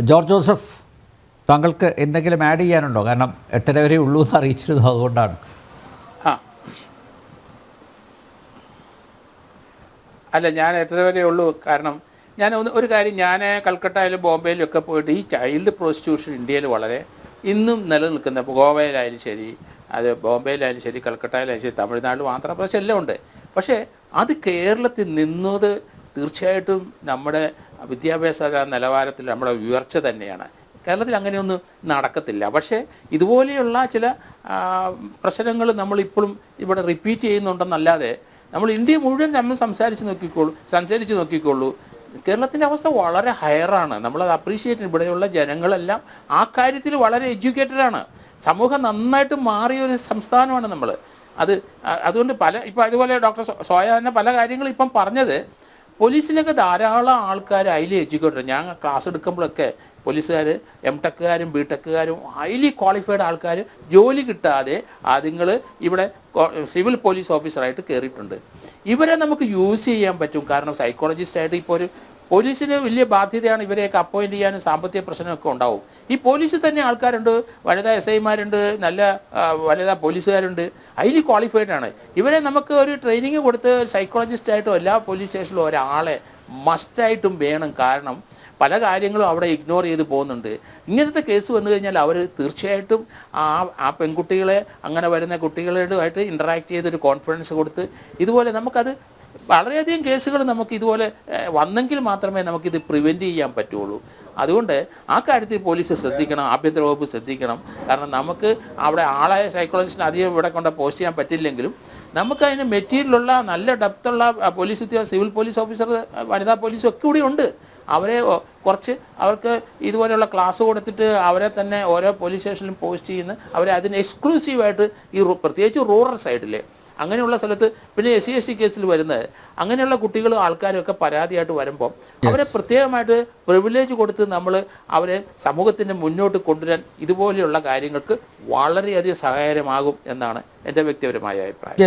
George Joseph താങ്കൾക്ക് എന്തെങ്കിലും add ചെയ്യാനുണ്ടോ? കാരണം എട്ടര വരെ ഉള്ളൂ എന്ന് അറിയിച്ചിരുന്നു അതുകൊണ്ടാണ്. അല്ല ഞാൻ എത്ര വരെ ഉള്ളൂ. കാരണം ഞാൻ ഒരു കാര്യം ഞാൻ കൽക്കട്ടയിലും ബോംബെയിലും ഒക്കെ പോയിട്ട് ഈ ചൈൽഡ് പ്രോസ്റ്റിറ്റ്യൂഷൻ ഇന്ത്യയിൽ വളരെ ഇന്നും നിലനിൽക്കുന്ന ഗോവയിലായാലും ശരി അത് ബോംബെയിലായാലും ശരി കൽക്കട്ടയിലായാലും ശരി തമിഴ്നാട് ആന്ധ്രാപ്രദേശ് എല്ലാം ഉണ്ട്. പക്ഷേ അത് കേരളത്തിൽ നിന്നത് തീർച്ചയായിട്ടും നമ്മുടെ വിദ്യാഭ്യാസ നിലവാരത്തിൽ നമ്മുടെ ഉയർച്ച തന്നെയാണ്. കേരളത്തിൽ അങ്ങനെയൊന്നും നടക്കത്തില്ല. പക്ഷേ ഇതുപോലെയുള്ള ചില പ്രശ്നങ്ങൾ നമ്മളിപ്പോഴും ഇവിടെ റിപ്പീറ്റ് ചെയ്യുന്നുണ്ടെന്നല്ലാതെ നമ്മൾ ഇന്ത്യ മുഴുവൻ നമ്മൾ സംസാരിച്ച് നോക്കിക്കോളൂ സംസാരിച്ച് നോക്കിക്കോളൂ. കേരളത്തിന്റെ അവസ്ഥ വളരെ ഹയറാണ് നമ്മളത് അപ്രീഷിയേറ്റ് ഇവിടെയുള്ള ജനങ്ങളെല്ലാം ആ കാര്യത്തിൽ വളരെ എഡ്യൂക്കേറ്റഡ് ആണ്. സമൂഹം നന്നായിട്ട് മാറിയ ഒരു സംസ്ഥാനമാണ് നമ്മൾ. അത് അതുകൊണ്ട് പല ഇപ്പോൾ അതുപോലെ ഡോക്ടർ സോയ തന്നെ പല കാര്യങ്ങളും ഇപ്പം പറഞ്ഞത്. പോലീസിലൊക്കെ ധാരാളം ആൾക്കാർ ഹൈലി എഡ്യൂക്കേറ്റഡ് ഞാൻ ക്ലാസ് എടുക്കുമ്പോഴൊക്കെ പോലീസുകാർ എം ടെക്കുകാരും ബി ടെക്കുകാരും ഹൈലി ക്വാളിഫൈഡ് ആൾക്കാർ ജോലി കിട്ടാതെ അതുങ്ങൾ ഇവിടെ സിവിൽ പോലീസ് ഓഫീസറായിട്ട് കയറിയിട്ടുണ്ട് ഇവരെ നമുക്ക് യൂസ് ചെയ്യാൻ പറ്റും. കാരണം സൈക്കോളജിസ്റ്റായിട്ട് ഇപ്പോൾ ഒരു പോലീസിന് വലിയ ബാധ്യതയാണ് ഇവരെയൊക്കെ അപ്പോയിന്റ് ചെയ്യാനും സാമ്പത്തിക പ്രശ്നമൊക്കെ ഉണ്ടാവും. ഈ പോലീസിൽ തന്നെ ആൾക്കാരുണ്ട് വനിതാ എസ് ഐമാരുണ്ട് നല്ല വനിതാ പോലീസുകാരുണ്ട്. ഹൈലി ക്വാളിഫൈഡ് ആണ്. ഇവരെ നമുക്ക് ഒരു ട്രെയിനിങ് കൊടുത്ത് സൈക്കോളജിസ്റ്റ് ആയിട്ടോ എല്ലാ പോലീസ് സ്റ്റേഷനിലും ഒരാളെ മസ്റ്റായിട്ടും വേണം. കാരണം പല കാര്യങ്ങളും അവിടെ ഇഗ്നോർ ചെയ്ത് പോകുന്നുണ്ട്. ഇങ്ങനത്തെ കേസ് വന്നു കഴിഞ്ഞാൽ അവർ തീർച്ചയായിട്ടും ആ ആ പെൺകുട്ടികളെ അങ്ങനെ വരുന്ന കുട്ടികളുമായിട്ട് ഇന്ററാക്ട് ചെയ്തൊരു കോൺഫിഡൻസ് കൊടുത്ത് ഇതുപോലെ നമുക്കത് വളരെയധികം കേസുകൾ നമുക്ക് ഇതുപോലെ വന്നെങ്കിൽ മാത്രമേ നമുക്കിത് പ്രിവെന്റ് ചെയ്യാൻ പറ്റുള്ളൂ. അതുകൊണ്ട് ആ കാര്യത്തിൽ പോലീസ് ശ്രദ്ധിക്കണം ആഭ്യന്തര വകുപ്പ് ശ്രദ്ധിക്കണം. കാരണം നമുക്ക് അവിടെ ആളായ സൈക്കോളജിസ്റ്റിന് അധികം ഇവിടെ കൊണ്ട് പോസ്റ്റ് ചെയ്യാൻ പറ്റില്ലെങ്കിലും നമുക്ക് അതിന് മെറ്റീരിയലുള്ള നല്ല ഡെപ്തുള്ള പോലീസ് ഉദ്യോഗസ്ഥ സിവിൽ പോലീസ് ഓഫീസർ വനിതാ പോലീസും ഒക്കെ കൂടി ഉണ്ട്. അവരെ കുറച്ച് അവർക്ക് ഇതുപോലെയുള്ള ക്ലാസ് കൊടുത്തിട്ട് അവരെ തന്നെ ഓരോ പോലീസ് സ്റ്റേഷനിലും പോസ്റ്റ് ചെയ്യുന്ന അവരെ അതിന് എക്സ്ക്ലൂസീവായിട്ട് ഈ പ്രത്യേകിച്ച് റൂറൽ സൈഡിൽ അങ്ങനെയുള്ള സ്ഥലത്ത് പിന്നെ എസ് സി എസ് ടി കേസിൽ വരുന്നത് അങ്ങനെയുള്ള കുട്ടികൾ ആൾക്കാരും ഒക്കെ പരാതിയായിട്ട് വരുമ്പോൾ അവരെ പ്രത്യേകമായിട്ട് പ്രിവിലേജ് കൊടുത്ത് നമ്മൾ അവരെ സമൂഹത്തിന്റെ മുന്നോട്ട് കൊണ്ടുവരാൻ ഇതുപോലെയുള്ള കാര്യങ്ങൾക്ക് വളരെയധികം സഹായകരമാകും എന്നാണ് എന്റെ വ്യക്തിപരമായ അഭിപ്രായം.